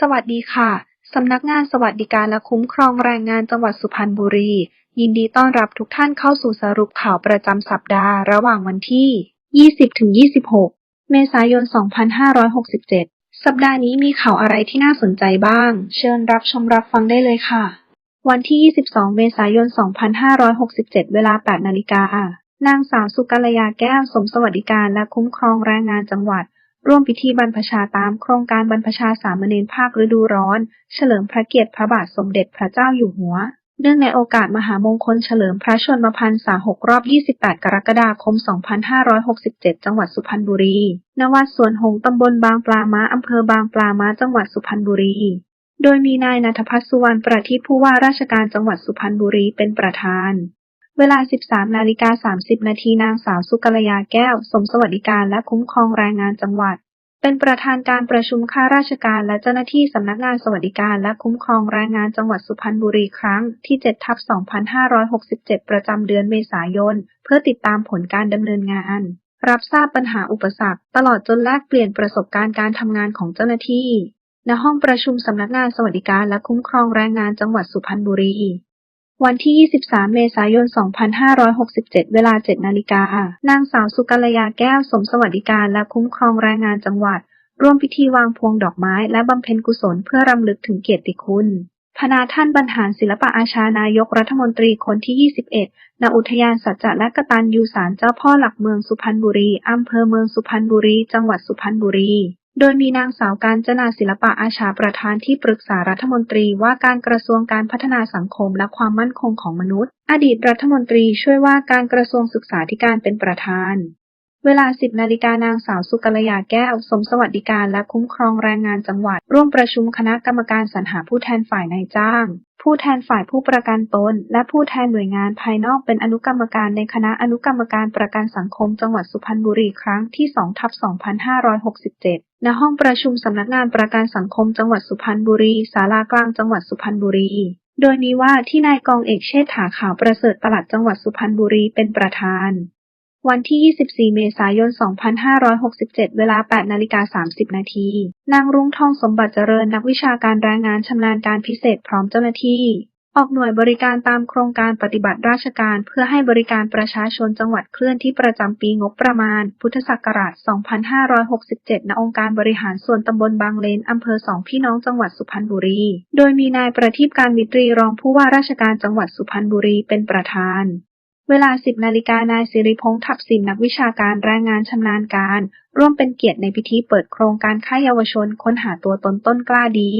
สวัสดีค่ะ สำนักงานสวัสดิการและคุ้มครองแรงงานจังหวัดสุพรรณบุรี ยินดีต้อนรับทุกท่านเข้าสู่สรุปข่าวประจำสัปดาห์ ระหว่างวันที่ 20-26 เมษายน 2567 สัปดาห์นี้มีข่าวอะไรที่น่าสนใจบ้าง เชิญรับชมรับฟังได้เลยค่ะ วันที่ 22 เมษายน 2567 เวลา 8 นาฬิกานางสาวสุกัลยาแก้วสมสวัสดิการและคุ้มครองแรงงานจังหวัด ร่วมพิธีบรรพชาตามโครงการบรรพชาสามเณรภาคฤดูร้อน เฉลิมพระเกียรติพระบาทสมเด็จพระเจ้าอยู่หัว เนื่องในโอกาสมหามงคลเฉลิมพระชนมพรรษา 6 รอบ 28 กรกฎาคม 2567 จังหวัดสุพรรณบุรี ณ วัดสวนหงตำบลบางปลาม้าอำเภอบางปลาม้าจังหวัดสุพรรณบุรี โดยมีนายนัทพัฒน์สุวรรณประทีปผู้ว่าราชการจังหวัดสุพรรณบุรีเป็นประธาน เวลา 13 นาฬิกา 30 นาทีนางสาวสุกัลยาแก้ว สมสวัสดิการและคุ้มครองแรงงานจังหวัด เป็นประธานการประชุมข้าราชการและเจ้าหน้าที่สำนักงานสวัสดิการและคุ้มครองแรงงานจังหวัดสุพรรณบุรีครั้งที่7ทับ2567 ประจำเดือนเมษายน เพื่อติดตามผลการดำเนินงาน รับทราบปัญหาอุปสรรค ตลอดจนแลกเปลี่ยนประสบการณ์การทำงานของเจ้าหน้าที่ ณ ห้องประชุมสำนักงานสวัสดิการและคุ้มครองแรงงานจังหวัดสุพรรณบุรี วันที่ 23 เมษายน 2567 เวลา 7 นาฬิกา นางสาวสุกัลยาแก้วสมสวัสดิการและคุ้มครองแรงงานจังหวัด ร่วมพิธีวางพวงดอกไม้และบำเพ็ญกุศลเพื่อรำลึกถึงเกียรติคุณพนาท่านบรรหารศิลปะอาชานายกรัฐมนตรีคนที่ 21 ณ อุทยานสัจจะและกตัญญูศาลเจ้าพ่อหลักเมืองสุพรรณบุรี อำเภอเมืองสุพรรณบุรี จังหวัดสุพรรณบุรี โดยมีนางสาวการจนาศิลปะอาชาประธานที่ปรึกษารัฐมนตรีว่าการกระทรวงการพัฒนาสังคมและความมั่นคงของมนุษย์ อดีตรัฐมนตรีช่วยว่าการกระทรวงศึกษาธิการเป็นประธาน เวลา 10 นาฬิกานางสาวสุกัลยาแก้ว สมสวัสดิการและคุ้มครองแรงงานจังหวัด ร่วมประชุมคณะกรรมการสรรหาผู้แทนฝ่ายนายจ้าง ผู้แทนฝ่ายผู้ประกันตน และผู้แทนหน่วยงานภายนอกเป็นอนุกรรมการในคณะอนุกรรมการประกันสังคมจังหวัดสุพรรณบุรีครั้งที่2ทับ2567 ณห้องประชุมสำนักงานประกันสังคมจังหวัดสุพรรณบุรีศาลากลางจังหวัดสุพรรณบุรี โดยมีว่าที่นายกองเอกเชษฐาขาวประเสริฐปลัดจังหวัดสุพรรณบุรีเป็นประธาน วันที่ 24 เมษายน 2567 เวลา 8 นาฬิกา 30 นาที นางรุ้งทองสมบัติเจริญนักวิชาการแรงงานชำนาญการพิเศษพร้อมเจ้าหน้าที่ ออกหน่วยบริการตามโครงการปฏิบัติราชการเพื่อให้บริการประชาชนจังหวัดเคลื่อนที่ประจำปีงบประมาณ พุทธศักราช 2567 ณ องค์การบริหารส่วนตำบลบางเลน อำเภอสองพี่น้องจังหวัดสุพรรณบุรี โดยมีนายประทีปการมิตรีรองผู้ว่าราชการจังหวัดสุพรรณบุรีเป็นประธาน เวลา 10 นาฬิกานายสิริพงษ์ทับสินนักวิชาการแรงงานชำนาญการ ร่วมเป็นเกียรติในพิธีเปิดโครงการค่ายเยาวชนค้นหาตัวตนต้นกล้าดี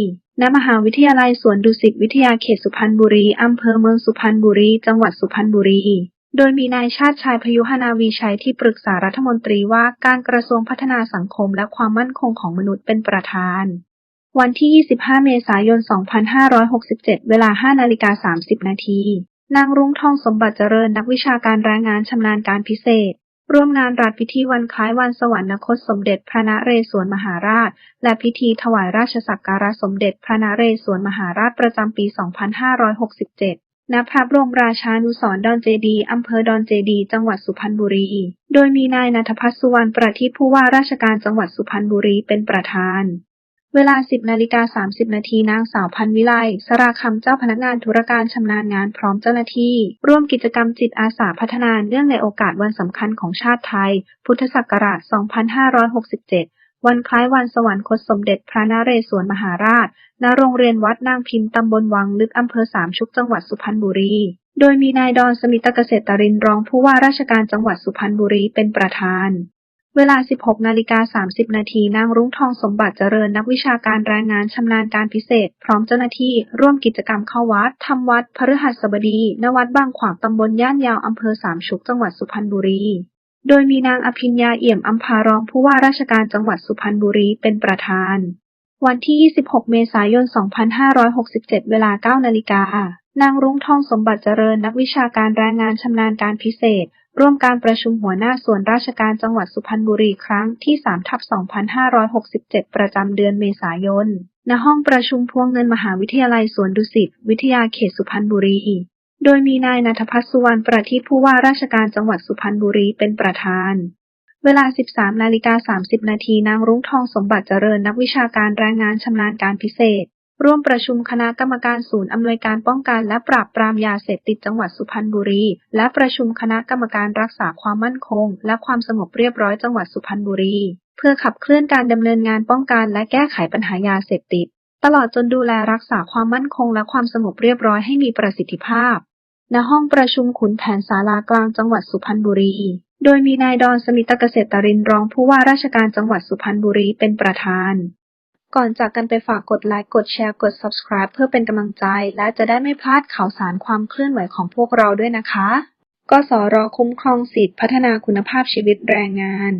ณ มหาวิทยาลัยสวนดุสิตวิทยาเขตสุพรรณบุรี อำเภอเมืองสุพรรณบุรี จังหวัดสุพรรณบุรี โดยมีนายชาติชายพยุหนาวีชัยที่ปรึกษารัฐมนตรีว่าการกระทรวงพัฒนาสังคมและความมั่นคงของมนุษย์เป็นประธานวันที่ 25 เมษายน 2567 เวลา 5 นาฬิกา 30 นาที นางรุ้งทองสมบัติเจริญนักวิชาการแรงงานชำนาญการพิเศษ ร่วมงานรัฐพิธีวันคล้ายวันสวรรคตสมเด็จพระนเรศวรมหาราช และพิธีถวายราชสักการะสมเด็จพระนเรศวรมหาราชประจำปี 2567ณพระบรมราชานุสรณ์ดอนเจดีย์อำเภอดอนเจดีย์จังหวัดสุพรรณบุรี โดยมีนายนัทพัฒน์สุวรรณประทีปผู้ว่าราชการจังหวัดสุพรรณบุรีเป็นประธาน เวลา 10นาฬิกา30 นาทีนางสาวพันวิไลสราคำเจ้าพนักงานธุรการชำนาญงานพร้อมเจ้าหน้าที่ ร่วมกิจกรรมจิตอาสาพัฒนาเนื่องในโอกาสวันสำคัญของชาติไทย พุทธศักราช 2567 วันคล้ายวันสวรรคตสมเด็จพระนเรศวรมหาราช ณ โรงเรียนวัดนางพิมพ์ตำบลวังลึกอำเภอสามชุกจังหวัดสุพรรณบุรี โดยมีนายดอนสมิตเกษตรินรองผู้ว่าราชการจังหวัดสุพรรณบุรีเป็นประธาน เวลา 16 นาฬิกา 30 นาที นางรุ้งทองสมบัติเจริญนักวิชาการแรงงานชำนาญการพิเศษ พร้อมเจ้าหน้าที่ ร่วมกิจกรรมเข้าวัด ทำวัด พฤหัสบดี ณ วัดบางขวางตำบลย่านยาว อำเภอสามชุก จังหวัดสุพรรณบุรี โดยมีนางอภิญญาเอี่ยมอัมพารองผู้ว่าราชการจังหวัดสุพรรณบุรีเป็นประธาน วันที่ 26 เมษายน 2567 เวลา 9 นาฬิกานางรุ้งทองสมบัติเจริญนักวิชาการแรงงานชำนาญการพิเศษ ร่วมการประชุมหัวหน้าส่วนราชการจังหวัดสุพรรณบุรีครั้งที่3ทับ2567 ประจำเดือนเมษายน ณ ห้องประชุมพวงเงินมหาวิทยาลัยสวนดุสิต วิทยาเขตสุพรรณบุรี โดยมีนายนัทพัฒน์สุวรรณประทีปผู้ว่าราชการจังหวัดสุพรรณบุรีเป็นประธานเเวลา 13 นาฬิกา 30 นาที นางรุ้งทองสมบัติเจริญ นักวิชาการแรงงานชำนาญการพิเศษ ร่วมประชุมคณะกรรมการศูนย์อำนวยการป้องกันและปราบปรามยาเสพติดจังหวัดสุพรรณบุรี และประชุมคณะกรรมการรักษาความมั่นคง และความสงบเรียบร้อยจังหวัดสุพรรณบุรี เพื่อขับเคลื่อนการดำเนินงานป้องกันและแก้ไขปัญหายาเสพติด ตลอดจนดูแลรักษาความมั่นคง และความสงบเรียบร้อยให้มีประสิทธิภาพ ณ ห้องประชุมขุนแผนศาลากลางจังหวัดสุพรรณบุรี โดยมีนายดอนสมิตเกษตรรินร์รองผู้ว่าราชการจังหวัดสุพรรณบุรีเป็นประธาน ก่อนจากกันไปฝากกดไลค์ กดแชร์ กด subscribe เพื่อเป็นกำลังใจ และจะได้ไม่พลาดข่าวสารความเคลื่อนไหวของพวกเราด้วยนะคะ กสรคุ้มครองสิทธิพัฒนาคุณภาพชีวิตแรงงาน